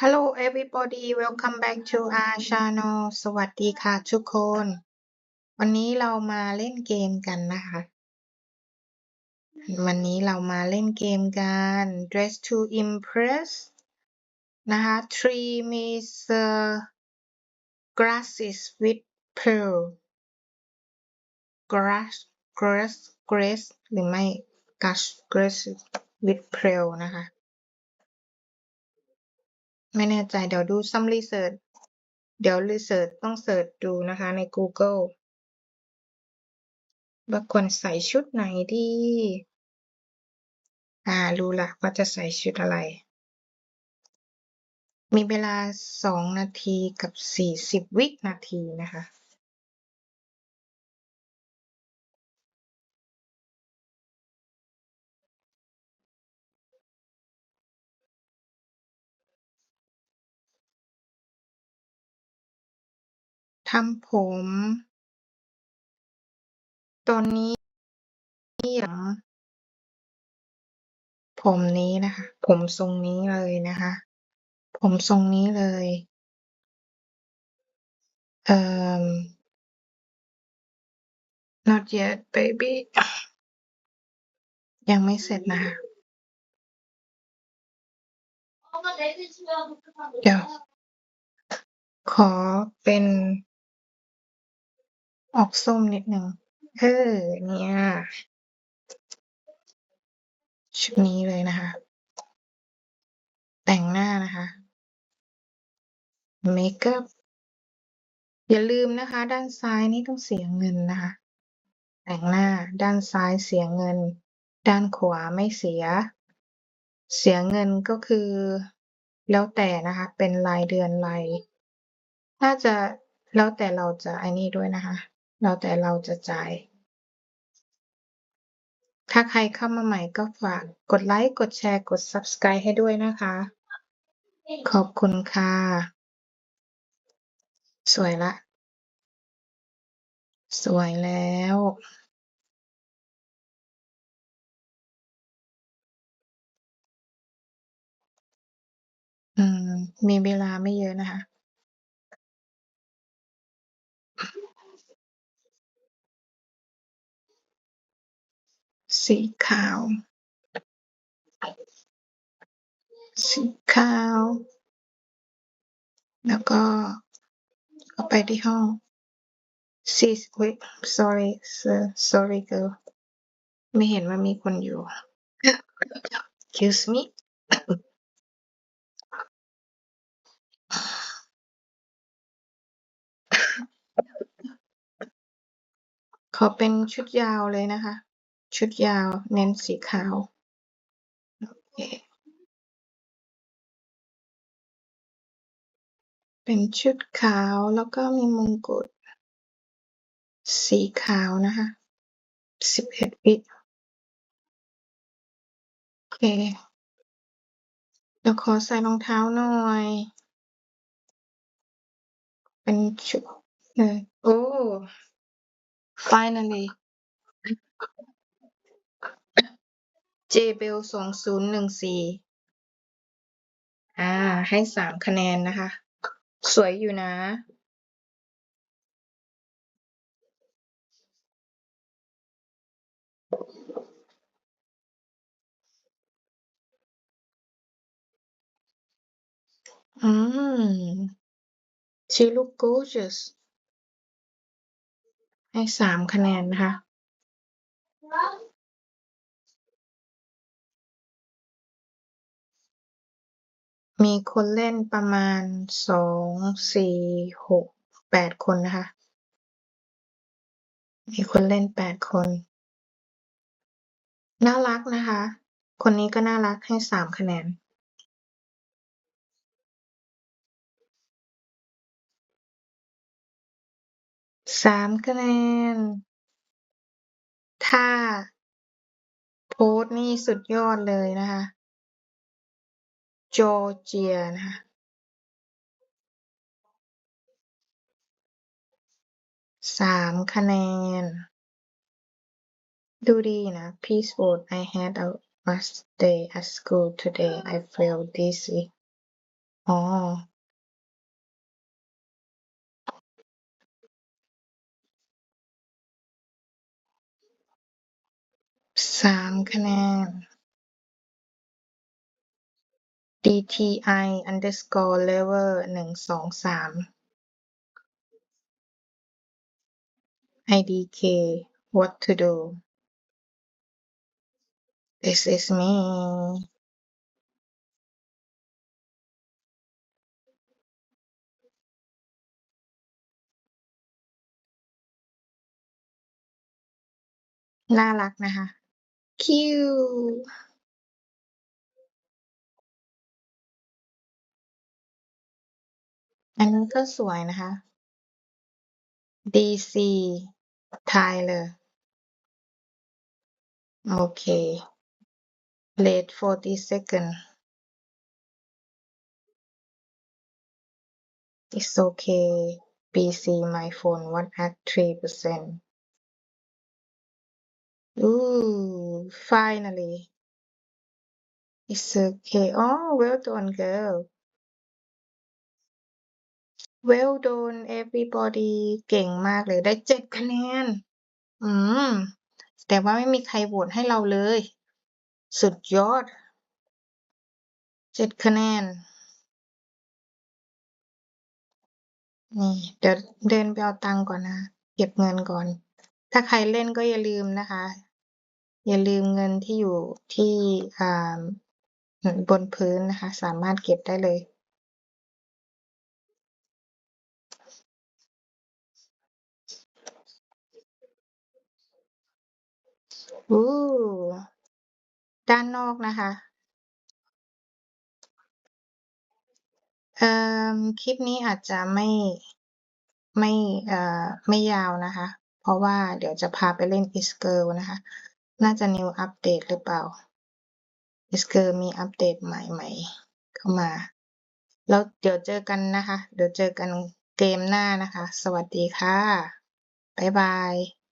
Hello everybody welcome back to our channel สวัสดีค่ะทุกคน วันนี้เรามาเล่นเกมกันนะคะ วันนี้เรามาเล่นเกมกัน Dress to Impress นะคะ Three Mr Glasses with Pearl Grass Grass Grace หรือไม่ Grass Grace with Pearl นะคะ ไม่แน่ใจเดี๋ยวดูซัมรีเสิร์ชเดี๋ยวรีเสิร์ชต้องเสิร์ชดูนะคะใน Google ว่าควรใส่ชุดไหนดีอ่ารู้ละว่าจะใส่ชุดอะไร มีเวลาสองนาทีกับสี่สิบวินาทีนะคะำผม ตอนนี้หลังผมนี้นะคะ ผมทรงนี้เลยนะคะ ผมทรงนี้เลย เอ่อ not yet baby ยังไม่เสร็จนะคะ เดี๋ยว ขอเป็น ออกส้มนิดหนึ่งเออ เนี่ย ชุดนี้เลยนะคะ แต่งหน้านะคะเมคอัพอย่าลืมนะคะ ด้านซ้ายนี่ต้องเสียเงินนะคะ แต่งหน้าด้านซ้ายเสียเงิน ด้านขวาไม่เสีย เสียเงินก็คือ แล้วแต่นะคะ เป็นรายเดือนรายน่าจะแล้วแต่เราจะไอ้นี่ด้วยนะคะ แล้วแต่เราจะจ่าย ถ้าใครเข้ามาใหม่ก็ฝากกดไลค์ กดแชร์ กด Subscribe ให้ด้วยนะคะ ขอบคุณค่ะ สวยละ สวยแล้วอืมมีเวลาไม่เยอะนะคะ สีขาว สีขาว แล้วก็ก็ไปที่ห้องสีอุ๊ย sorry sir sorry girl ไม่เห็นว่ามีคนอยู่ excuse me ขอเป็นชุดยาวเลยนะคะ ชุดยาว เน้นสีขาว โอเค เป็นชุดขาวแล้วก็มีมงกุฎสีขาวนะคะสิบเอ็ดวิโอเค เดี๋ยวขอใส่รองเท้าหน่อย เป็นชุดเอ อโอ้ finally JBL สองศูนย์หนึ่งสี่อ่า ให้สามคะแนนนะคะ สวยอยู่นะ อืม she look gorgeous ให้สามคะแนนนะคะ มีคนเล่นประมาณสอง สี่ หก แปดคนนะคะ มีคนเล่นแปดคน น่ารักนะคะ คนนี้ก็น่ารักให้สามคะแนน สามคะแนน ถ้าโพสต์นี่สุดยอดเลยนะคะ จอร์เจียนะคะสามคะแนน ดูดีนะ Please vote I had a Last day at school today I feel dizzy อ๋อ สามคะแนน DTI underscore level หนึ่งสองสาม IDK what to do this is me น่ารักนะคะ cute อันนี้ก็สวยนะคะ DC Tyler โอเค late 40 second it's okay BC my phone what at 3% ooh finally it's okay oh well done girl well done everybody เก่งมากเลยได้เจ็ดคะแนน อืม แต่ว่าไม่มีใครโหวตให้เราเลย สุดยอด เจ็ดคะแนน นี่ เดี๋ยวเดินไปเอาตังก่อนนะ เก็บเงินก่อน ถ้าใครเล่นก็อย่าลืมนะคะ อย่าลืมเงินที่อยู่ที่อ่าบนพื้นนะคะ สามารถเก็บได้เลย โอ้ ด้านนอกนะคะ เอ่อ คลิปนี้อาจจะไม่ ไม่ เอ่อ ไม่ยาวนะคะ เพราะว่าเดี๋ยวจะพาไปเล่น X-Girl นะคะ น่าจะ New Update หรือเปล่า X-Girl มีอัปเดตใหม่ๆ เข้ามา แล้วเดี๋ยวเจอกันนะคะ เดี๋ยวเจอกันเกมหน้านะคะ สวัสดีค่ะ บ๊ายบาย